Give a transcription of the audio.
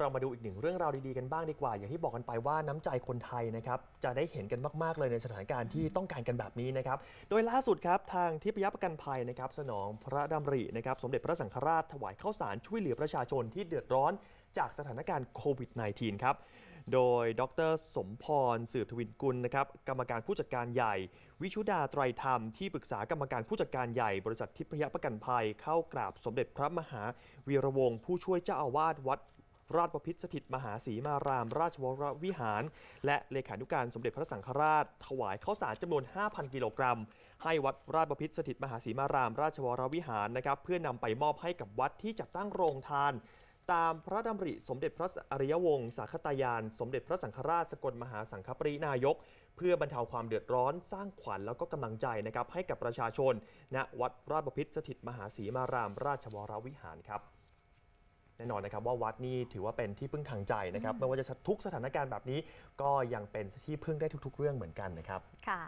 เรามาดูอีกหนึ่งเรื่องราวดีๆกันบ้างดีกว่า อย่างที่บอกกันไปว่าน้ำใจคนไทยนะครับจะได้เห็นกันมากๆเลยในสถานการณ์ที่ต้องการกันแบบนี้นะครับโดยล่าสุดครับทางทิพยประกันภัยนะครับสนองพระดำรินะครับสมเด็จพระสังฆราชถวายข้าวสารช่วยเหลือประชาชนที่เดือดร้อนจากสถานการณ์โควิด -19 ครับ โดยดรสมพร สืบทวินกุลนะครับ กรรมการผู้จัดการใหญ่ วิชุดาไตรธรรม ที่ปรึกษากรรมการผู้จัดการใหญ่ บริษัททิพยประกันภัย เข้ากราบสมเด็จพระมหาวีระวงศ์ผู้ช่วยเจ้าอาวาสวัด ราชบพิตรสถิตมหาศรีมาราม ราชวรวิหาร และเลขานุการสมเด็จพระสังฆราช ถวายข้าวสารจำนวน 5,000 กิโลกรัม ให้วัดราชบพิตรสถิตมหาศรีมาราม ราชวรวิหารนะครับเพื่อนำไปมอบให้กับวัดที่จัดตั้งโรงทานตามพระดำริสมเด็จพระอริยวงศ์สาคตายาน สมเด็จพระสังฆราชสกลมหาสังฆปรินายก เพื่อบรรเทาความเดือดร้อนสร้างขวัญแล้วก็กำลังใจนะครับให้กับประชาชนณวัดราชบพิตรสถิตมหาศรีมาราม ราชวรวิหารครับ แน่นอนนะครับว่าวัดนี่ถือว่าเป็นที่พึ่งทางใจนะครับไม่ว่าจะทุกสถานการณ์แบบนี้ ก็ยังเป็นที่พึ่งได้ทุก ๆ เรื่องเหมือนกันนะครับค่ะ